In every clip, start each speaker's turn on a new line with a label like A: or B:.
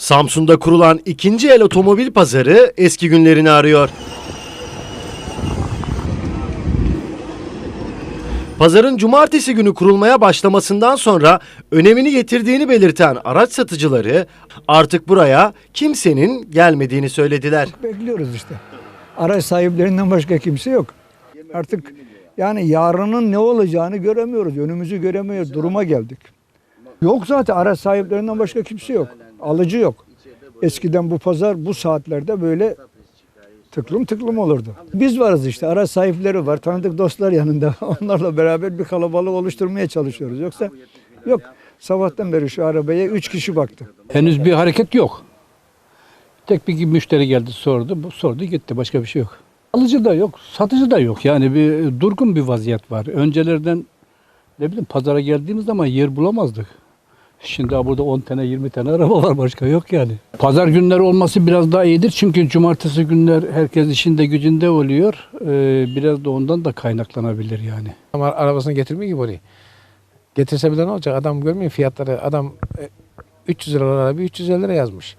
A: Samsun'da kurulan ikinci el otomobil pazarı eski günlerini arıyor. Pazarın cumartesi günü kurulmaya başlamasından sonra önemini yitirdiğini belirten araç satıcıları artık buraya kimsenin gelmediğini söylediler.
B: Bekliyoruz işte. Araç sahiplerinden başka kimse yok. Artık yani yarının ne olacağını göremiyoruz. Önümüzü göremiyoruz. Duruma geldik. Yok zaten araç sahiplerinden başka kimse yok. Alıcı yok. Eskiden bu pazar bu saatlerde böyle tıklım tıklım olurdu. Biz varız işte. Araç sahipleri var. Tanıdık dostlar yanında. Onlarla beraber bir kalabalık oluşturmaya çalışıyoruz. Yoksa yok. Sabahtan beri şu arabaya üç kişi baktı.
C: Henüz bir hareket yok. Tek bir müşteri geldi sordu, sordu gitti başka bir şey yok. Alıcı da yok, satıcı da yok. Yani bir durgun bir vaziyet var. Öncelerden ne bileyim pazara geldiğimiz zaman yer bulamazdık. Şimdi burada 10 tane 20 tane araba var başka yok yani. Pazar günleri olması biraz daha iyidir çünkü cumartesi günler herkes işinde gücünde oluyor. Ee, biraz da ondan da kaynaklanabilir yani.
D: Ama arabasını getirmiyor ki buraya. Getirse bile ne olacak? Adam görmüyor fiyatları. Adam e, 300 lira araba 350 lira yazmış.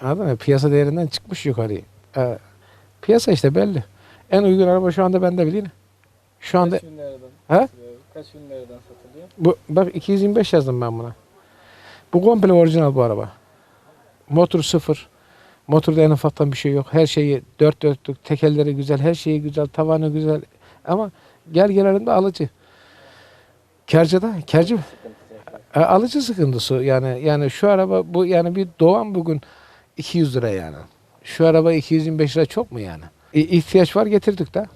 D: Anladın mı? Piyasa değerinden çıkmış yukarıya. E, piyasa işte belli. En uygun araba şu anda bende bileyim. Şu anda
E: Kaç bin liradan?
D: He?
E: Kaç bin liradan satılıyor?
D: bu bak 225 yazdım ben buna. Bu komple orijinal bu araba. Motor sıfır. Motorda en ufaktan bir şey yok. Her şeyi dört dörtlük, tekerleri güzel, her şeyi güzel, tavanı güzel. Ama gel gelelim alıcı. Kercada, kerci e, alıcı sıkıntısı yani yani şu araba bu yani bir doğan bugün 200 lira yani. Şu araba 225 lira çok mu yani? E, ihtiyaç var getirdik de.